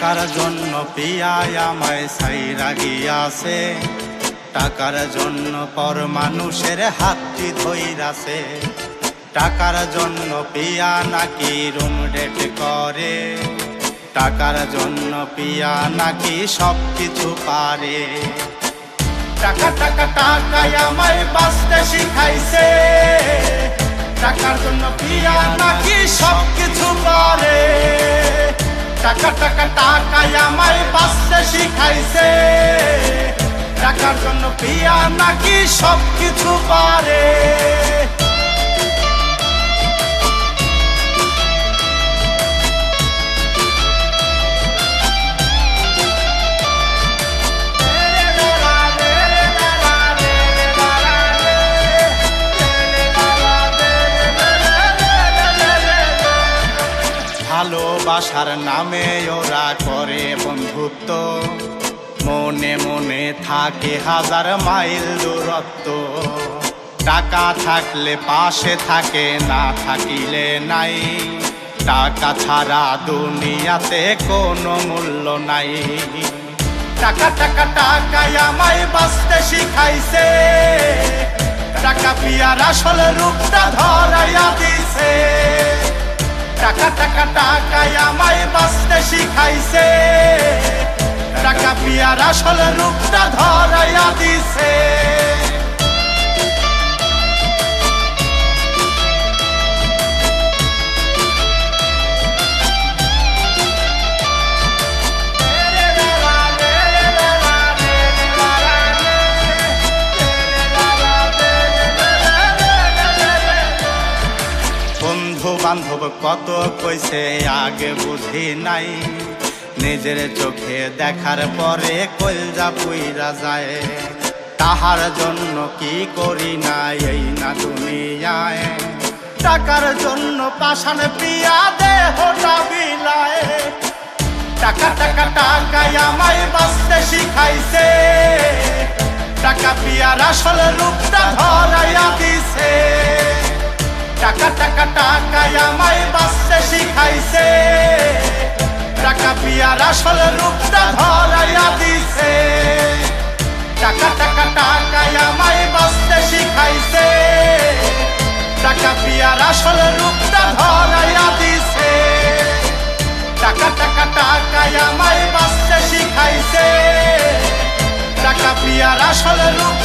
টাকার জন্য পিয়ায় আমায় সাইরা গিয়াছে। টাকার জন্য পর মানুষের হাতটি ধইরাছে। টাকার জন্য পিয়া নাকি রুম ডেট করে। টাকার জন্য পিয়া নাকি সব কিছু পারে। টাকা টাকা টাকায় আমায় বাঁচতে শিখাইছে। টাকার জন্য পিয়া নাকি সব কিছু পারে। টাকা টাকা টাকাই আমায় বাঁচতে শিখাইছে। টাকার জন্য পিয়া নাকি সব কিছু পারে। ভালোবাসার নামে ওরা করে বন্ধুত্ব। মনে মনে থাকে হাজার মাইল দূরত্ব। টাকা থাকলে পাশে থাকে, না থাকিলে নাই। টাকা ছাড়া দুনিয়াতে কোনো মূল্য নাই। টাকা টাকা টাকায় আমায় বাঁচতে শিখাইছে। টাকা পিয়ার আসল রূপটা ধরাইয়া দিছে। টাকা টাকা টাকায় আমায় বাঁচতে শিখাইছে। টাকা পিয়ার আসল রূপটা ধরাইয়া দিছে। বান্ধব কত কইছে, আগে বুঝি নাই। নিজের চোখে দেখার পরে কলজা পুইরা যায়। তাহার জন্য কি করি না এই না দুনিয়ায়? টাকার জন্য পাশানে পিয়া দেহটা বিলায়। টাকা টাকা টাকায় আমায় বাঁচতে শিখাইছে। টাকা পিয়ার আসল রূপটা ধরাইয়া দিছে। টাকায় আমায় বাঁচতে শিখাইছে। টাকা পিয়ার আসল রূপটা ধরাইয়া দিছে। টাকা টাকা, টাকায় আমায় বাঁচতে শিখাইছে। টাকা পিয়ার আসল রূপটা ধরাইয়া দিছে। টাকা টাকা, টাকায় আমায় বাঁচতে শিখাইছে। টাকা পিয়ার আসল রূপ